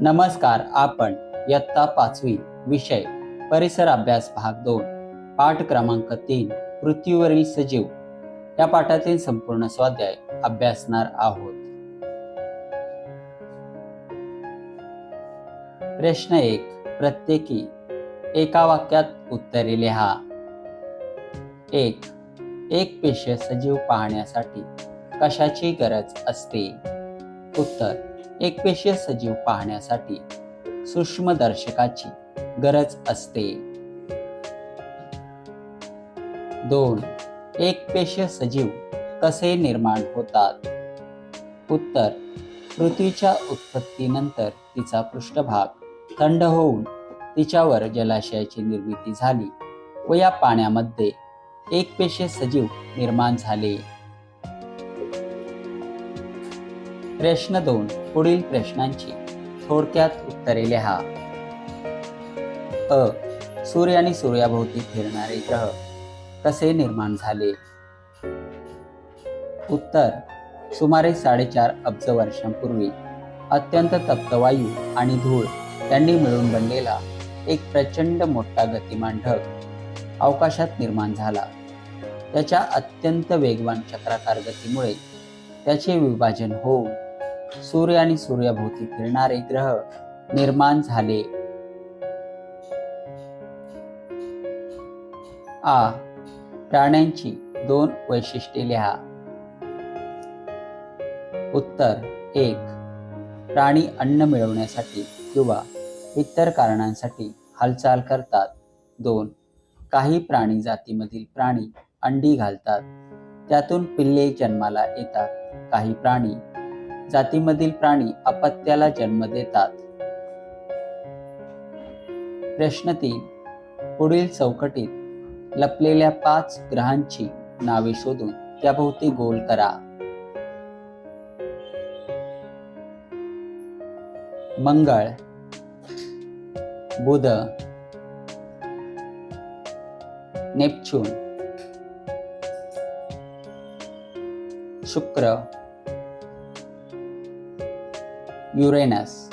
नमस्कार आपण इयत्ता पाचवी विषय परिसर अभ्यास भाग दोन पाठ क्रमांक तीन पृथ्वीवरील सजीव. या पाठातील संपूर्ण स्वाध्याय अभ्यासणार आहोत. प्रश्न एक प्रत्येकी एका वाक्यात उत्तरे लिहा. एक एक पेशीय सजीव पाहण्यासाठी कशाची गरज असते? उत्तर एकपेशीय सजीव पाहण्यासाठी सूक्ष्मदर्शकाची गरज असते. दोन एकपेशीय सजीव कसे निर्माण होतात? उत्तर पृथ्वीच्या उत्पत्तीनंतर तिचा पृष्ठभाग थंड होऊन तिच्यावर जलाशयाची निर्मिती झाली व या पाण्यामध्ये एकपेशीय सजीव निर्माण झाले. प्रश्न दोन. पुढील प्रश्नांची. थोडक्यात उत्तरे लिहा अ. सूर्य आणि सूर्याभोवती फिरणारे ग्रह कसे निर्माण झाले? उत्तर. सुमारे साडेचार अब्ज वर्षांपूर्वी अत्यंत तप्त वायू आणि धूळ यांनी मिळून बनलेला एक प्रचंड मोठा गतिमान ढग अवकाशात निर्माण झाला. त्याच्या अत्यंत वेगवान चक्राकार गतीमुळे त्याचे विभाजन होऊन सूर्य आणि सूर्याभोवती फिरणारे ग्रह निर्माण झाले. आ. प्राण्यांची दोन वैशिष्ट्ये लिहा. उत्तर एक. प्राणी अन्न मिळवण्यासाठी किंवा इतर कारणांसाठी हालचाल करतात. दोन. काही प्राणी जातीमधील प्राणी अंडी घालतात. त्यातून पिल्ले जन्माला येतात. काही प्राणी जातीमधील प्राणी अपत्याला जन्म देतात. प्रश्न तीन. पुढील चौकटीत लपलेल्या पाच ग्रहांची नावे शोधून त्याभोवती गोल करा. मंगळ बुध नेपच्यून शुक्र Uranus.